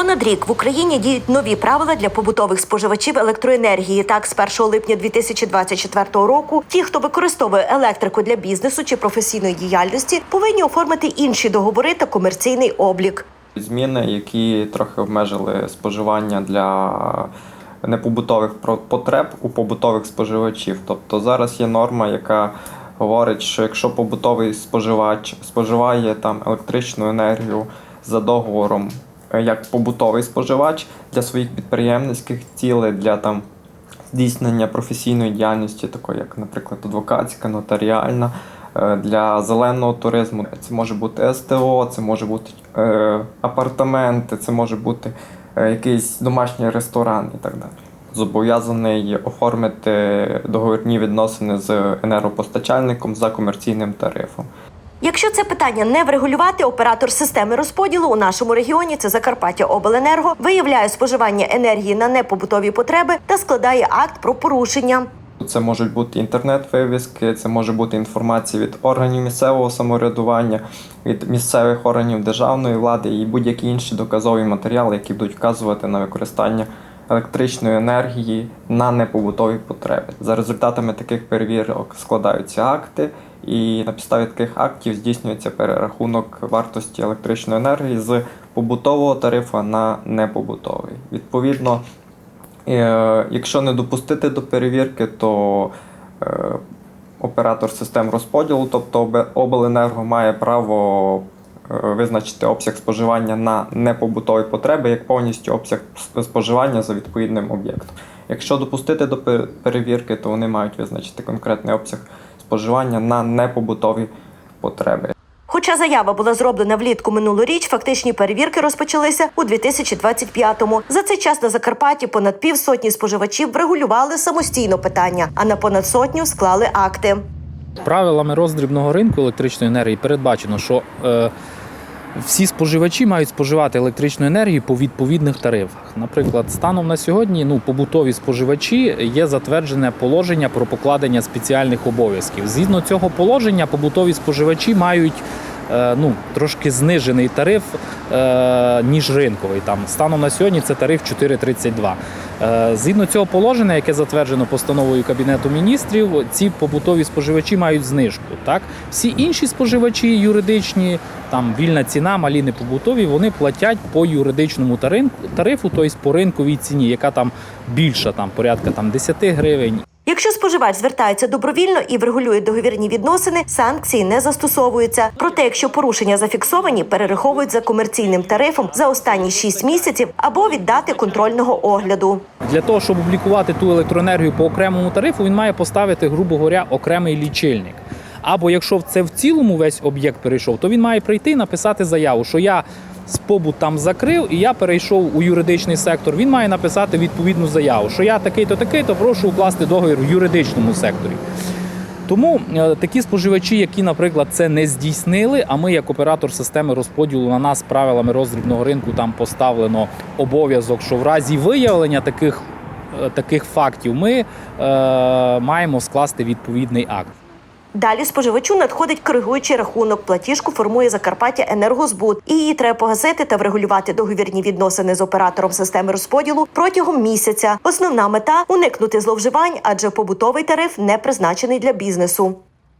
Понад рік в Україні діють нові правила для побутових споживачів електроенергії. Так, з 1 липня 2024 року ті, хто використовує електрику для бізнесу чи професійної діяльності, повинні оформити інші договори та комерційний облік. Зміни, які трохи обмежили споживання для непобутових потреб у побутових споживачів. Тобто зараз є норма, яка говорить, що якщо побутовий споживач споживає там електричну енергію за договором як побутовий споживач для своїх підприємницьких цілей, для там здійснення професійної діяльності, такої як, наприклад, адвокатська, нотаріальна, е, для зеленого туризму. Це може бути СТО, це може бути е, апартаменти, це може бути е, якийсь домашній ресторан і так далі. Зобов'язаний оформити договірні відносини з енергопостачальником за комерційним тарифом. Якщо це питання не врегулювати, оператор системи розподілу у нашому регіоні це Закарпаття Обленерго виявляє споживання енергії на непобутові потреби та складає акт про порушення. Це можуть бути інтернет-вивіски, це може бути інформація від органів місцевого самоврядування, від місцевих органів державної влади і будь-які інші доказові матеріали, які будуть вказувати на використання електричної енергії на непобутові потреби. За результатами таких перевірок складаються акти, і на підставі таких актів здійснюється перерахунок вартості електричної енергії з побутового тарифу на непобутовий. Відповідно, Е, Якщо не допустити до перевірки, то е, оператор систем розподілу, тобто обленерго, має право е, визначити обсяг споживання на непобутові потреби як повністю обсяг споживання за відповідним об'єктом. Якщо допустити до пе- перевірки, то вони мають визначити конкретний обсяг споживання на непобутові потреби. Хоча заява була зроблена влітку минулоріч, фактичні перевірки розпочалися у 2025-му. За цей час на Закарпатті понад півсотні споживачів врегулювали самостійно питання, а на понад сотню склали акти. Правилами роздрібного ринку електричної енергії передбачено, що е, всі споживачі мають споживати електричну енергію по відповідних тарифах. Наприклад, станом на сьогодні ну, побутові споживачі є затверджене положення про покладення спеціальних обов'язків. Згідно цього положення, побутові споживачі мають ну, трошки знижений тариф, е, ніж ринковий. Там, станом на сьогодні це тариф 4,32. Е, Згідно цього положення, яке затверджено постановою Кабінету міністрів, ці побутові споживачі мають знижку. Так? Всі інші споживачі юридичні, там вільна ціна, малі непобутові, вони платять по юридичному тарифу, тобто по ринковій ціні, яка там більша, там порядка там, 10 гривень. Якщо споживач звертається добровільно і врегулює договірні відносини, санкції не застосовуються. Проте, якщо порушення зафіксовані, перераховують за комерційним тарифом за останні 6 місяців або віддати контрольного огляду. Для того, щоб облікувати ту електроенергію по окремому тарифу, він має поставити, грубо говоря, окремий лічильник. Або якщо це в цілому весь об'єкт перейшов, то він має прийти і написати заяву, що я побут там закрив і я перейшов у юридичний сектор. Він має написати відповідну заяву, що я такий-то, такий-то прошу укласти договір в юридичному секторі. Тому е, такі споживачі, які, наприклад, це не здійснили, а ми, як оператор системи розподілу, на нас правилами роздрібного ринку там поставлено обов'язок, що в разі виявлення таких, е, таких фактів ми е, маємо скласти відповідний акт. Далі споживачу надходить коригуючий рахунок. Платіжку формує Закарпаття Енергозбут, і її треба погасити та врегулювати договірні відносини з оператором системи розподілу протягом місяця. Основна мета уникнути зловживань, адже побутовий тариф не призначений для бізнесу.